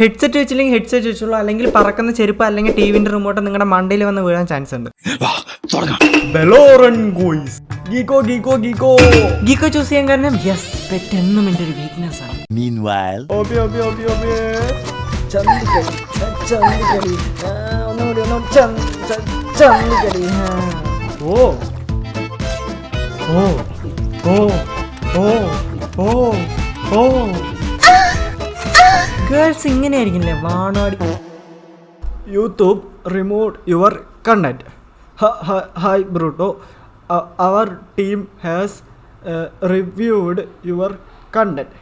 Headset വെച്ചില്ലെങ്കിൽ headset വെച്ചോളൂ. അല്ലെങ്കിൽ പറക്കുന്ന ചെരുപ്പ് അല്ലെങ്കിൽ ടി വിന്റെ റിമോട്ട് നിങ്ങളുടെ മണ്ടയിൽ വന്ന് വീഴാൻ ചാൻസ് ഉണ്ട്. ഗീക്കോ ഗീക്കോ ഗീക്കോ. ഗീക്കോ ചൂസ് ചെയ്യാൻ കാരണം യെസ് പെറ്റ് എന്നും എന്റെ ഒരു വീക്ക്നെസ് ആണ്. Meanwhile, ഓബി ഓബി ഓബി ഓബി. ചന്ദിക്കടി ചന്ദിക്കടി ആ, ഒന്നുകൂടി ഒന്നും ചന്ദിക്കടി ഓ. ഓ. ഓ. ഓ. ഓ. ഓ. ഗേൾസ് ഇങ്ങനെ ആയിരിക്കില്ലേ വാണാടി. YouTube remove your content. Hi ബ്രൂട്ടോ. Our team has reviewed your content.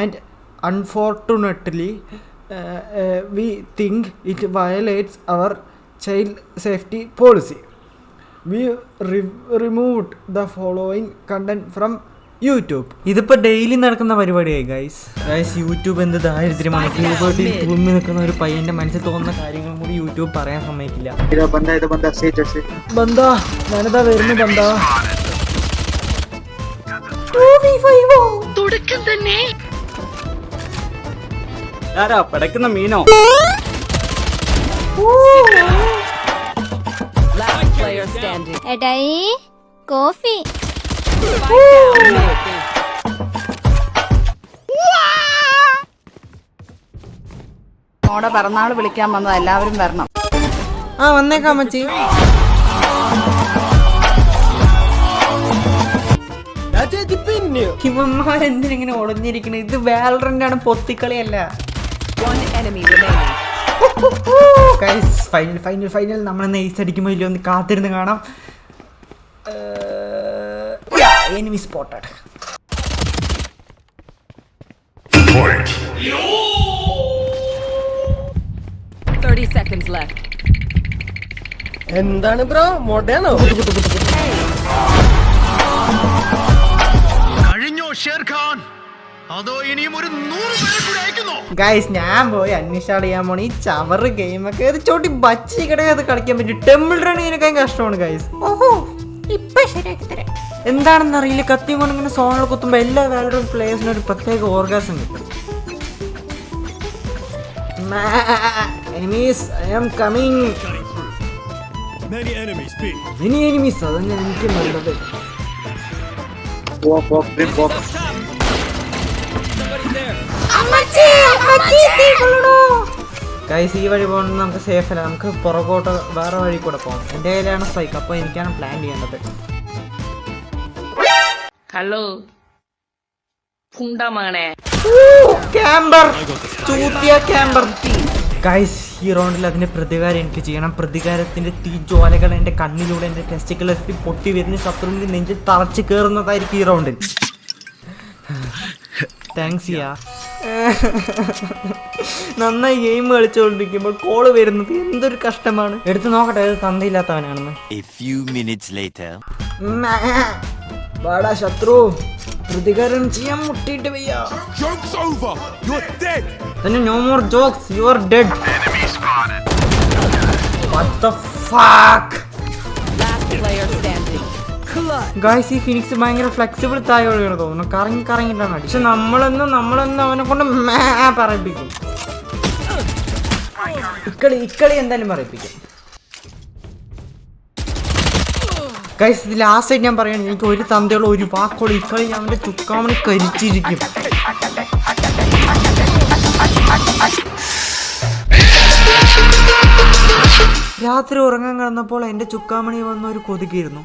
And unfortunately we think it violates our child safety policy. We removed the following content from YouTube ഇതിപ്പോ daily നടക്കുന്ന പരിപാടിയായി guys guys YouTube എന്ത് ദാരിദ്ര്യമാണ് ക്യൂബായിട്ട് തൂങ്ങി നിൽക്കുന്ന ഒരു പയ്യന്റെ മനസ്സിൽ തോന്നുന്ന കാര്യങ്ങൾ കൂടി യൂട്യൂബ് പറയാൻ സമ്മതിക്കില്ല. ബന്ധാ ഞാനിതാ വരുന്നു ബന്ധാ പടക്കുന്ന മീനോ? എടായി കോഫി. മോടെ പിറന്നാൾ വിളിക്കാൻ വന്നത് എല്ലാവരും വരണം. ആ വന്നേക്കാം മച്ചി എന്തിനെ ഒളിഞ്ഞിരിക്കണ? ഇത് വാലറന്റ് ആണ് പൊത്തിക്കളിയല്ല. ഫൈനൽ ഫൈനൽ ഫൈനൽ നമ്മളെ നെയ്സ് അടിക്കുമ്പോൾ ഇല്ലയോ ഒന്ന് കാത്തിരുന്ന് കാണാം. Enemy spotted Thirty seconds left. എന്താണ് ബ്രോ? മൊടയാണോ? കഴിഞ്ഞോ ഷേർ ഖാൻ? അതോ ഇനിയും ഒരു നൂറ് പേരെ കൂടി അയക്കുന്നോ? ഗൈസ് ഞാൻ പോയി അന്വേഷണം ചെയ്യാൻ പോണി. ഈ ചവറ് ഗെയിമൊക്കെ ഇത് ചോട്ടി ബച്ചി കിടക്കാതെ കളിക്കാൻ പറ്റും ടെമ്പിൾ റൺ ഇതിനൊക്കെ കഷ്ടമാണ് ഗൈസ് ഓഹോ. ഇപ്പൊ ശരിയാക്കി തരാം എന്താണെന്നറിയില്ല കത്തി കൊണ്ട് ഇങ്ങനെ സോണൽ കുത്തുമ്പോൾ എല്ലാ വാലഡും പ്ലേയേഴ്സിനും ഒരു പ്രത്യേക ഓർഗാസം കിട്ടും. എനിമീസ് ഐ ആം ഇനി എനിമീസ് അതന്നെ എനിക്ക് നല്ലത്. Walk, walk, grip, walk. Guys ഈ വഴി പോകണമെന്ന് നമുക്ക് സേഫ് അല്ല. നമുക്ക് പുറകോട്ട് വേറെ വഴി കൂടെ പോകാം എന്റെ കയ്യിലാണ് സ്ട്രൈക്ക് അപ്പോൾ എനിക്കാണ് പ്ലാൻ ചെയ്യേണ്ടത്. ഹലോ ഫുണ്ടമാണ് ക്യാമ്പർ ചൂത്തിയ ക്യാമ്പർ ഗൈസ് ഈ റൗണ്ടിൽ അതിന്റെ പ്രതികാരം എനിക്ക് ചെയ്യണം. പ്രതികാരത്തിന്റെ തീ ജോലകൾ എന്റെ കണ്ണിലൂടെ എന്റെ ടെസ്റ്റിക്കലെത്തി പൊട്ടി വരുന്ന ശത്രുവിന്റെ നെഞ്ചിൽ തറച്ച് കയറുന്നതായിരിക്കും ഈ റൗണ്ടിൽ താങ്ക്സ് യാ. നന്നായി ഗെയിം കളിച്ചുകൊണ്ടിരിക്കുമ്പോൾ കോൾ വരുന്നത് എന്തൊരു കഷ്ടമാണ്. എടുത്തു നോക്കട്ടെ ഇത് തന്തയില്ലാത്തവനാണെന്ന്. A few minutes later. വാടാ ശത്രു. പ്രതികാരം ചെയ്യാൻ മുട്ടിയിട്ട് വയ്യ. തന്നെ no more jokes you are dead what the fuck Last player. Guys ഈ ഫിനിക്സ് ഭയങ്കര ഫ്ലെക്സിബിൾ തായോളിയാണ് തോന്നുന്നു. കറങ്ങി കറങ്ങിയിട്ടാണ് അടി പക്ഷെ നമ്മളെന്നും നമ്മളെന്നും അവനെ കൊണ്ട് മേ പറയിപ്പിക്കും. ഇക്കളി ഇക്കളി എന്തായാലും പറയിപ്പിക്കും. ഗൈസ് ഇത് ലാസ്റ്റ് ആയിട്ട് ഞാൻ പറയുകയാണ് എനിക്ക് ഒരു തന്തയുള്ള ഒരു വാക്കോട് ഇക്കളി ഞാൻ അവന്റെ ചുക്കാമണി കരിച്ചിരിക്കും. രാത്രി ഉറങ്ങാൻ കിടന്നപ്പോൾ എന്റെ ചുക്കാമണി വന്ന ഒരു കൊതുകിയിരുന്നു.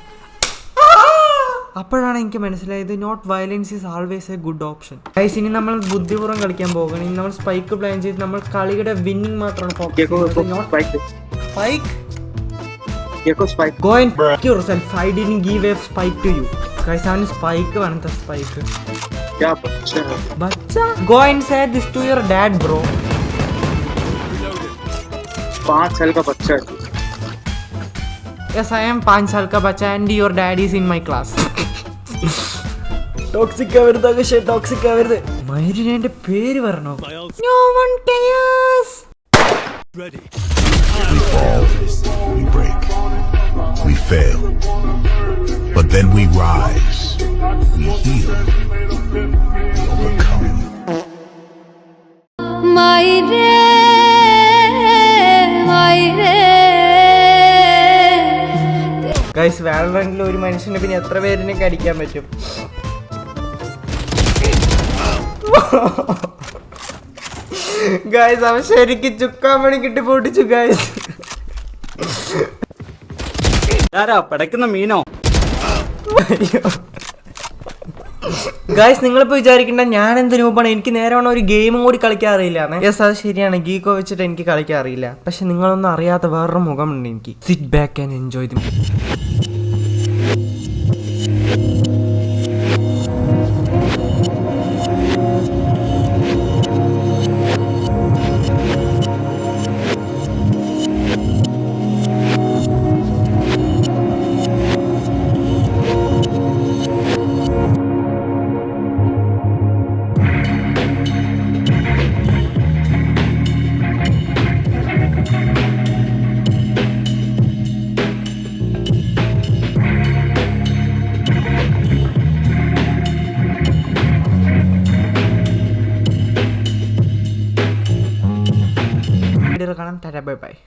അപ്പോഴാണ് എനിക്ക് മനസ്സിലായത് not violence is always a good option guys ഇനി നമ്മൾ ബുദ്ധിപൂർവ്വം കളിക്കാൻ പോകുകയാണ് ഇനി നമ്മൾ സ്പൈക്ക് പ്ലാൻ ചെയ്ത് നമ്മൾ കളിയുടെ വിന്നിങ് മാത്രമാണ് Gekko focus Gekko not spike spike Gekko spike Go and fuck yourself. I didn't give a spike to you. Guys, അവന് സ്പൈക്ക് വേണം സ്പൈക്ക് क्या बच्चा है Becha go and say this to your dad bro पाँच साल का बच्चा है യെസ് ഐ ആം പാഞ്ച് സാൽ കാ Becha and your dad is in my class Toxic ആവരുത് അകശേ ടോക്സിക് ആവരുത് മയൂരിന് എന്റെ പേര് പറഞ്ഞോ? No one cares We fall, we break, we fail, but then we rise, we heal, we overcome. മൈരേ മൈരേ. ഗൈസ് ഒരു മനുഷ്യനെ പിന്നെ എത്ര പേരിനെ കടിക്കാൻ പറ്റും? ഗൈസ് അവൻ ശരിക്കും ചുക്കാമണി കിട്ടി പൊട്ടിച്ചു ഗായ്സ് ആരാ പടക്കുന്ന മീനോ? ഗായ്സ് നിങ്ങളിപ്പോ വിചാരിക്കേണ്ട ഞാൻ എന്ത് രൂപമാണ്? എനിക്ക് നേരമാണ് ഒരു ഗെയിമും കൂടി കളിക്കാൻ അറിയില്ല യെസ് അത് ശരിയാണ്. ഗീക്കോ വെച്ചിട്ട് എനിക്ക് കളിക്കാൻ അറിയില്ല. പക്ഷെ നിങ്ങളൊന്നും അറിയാത്ത വേറൊരു മുഖമുണ്ട് എനിക്ക്. Sit back and enjoy the Bye-bye.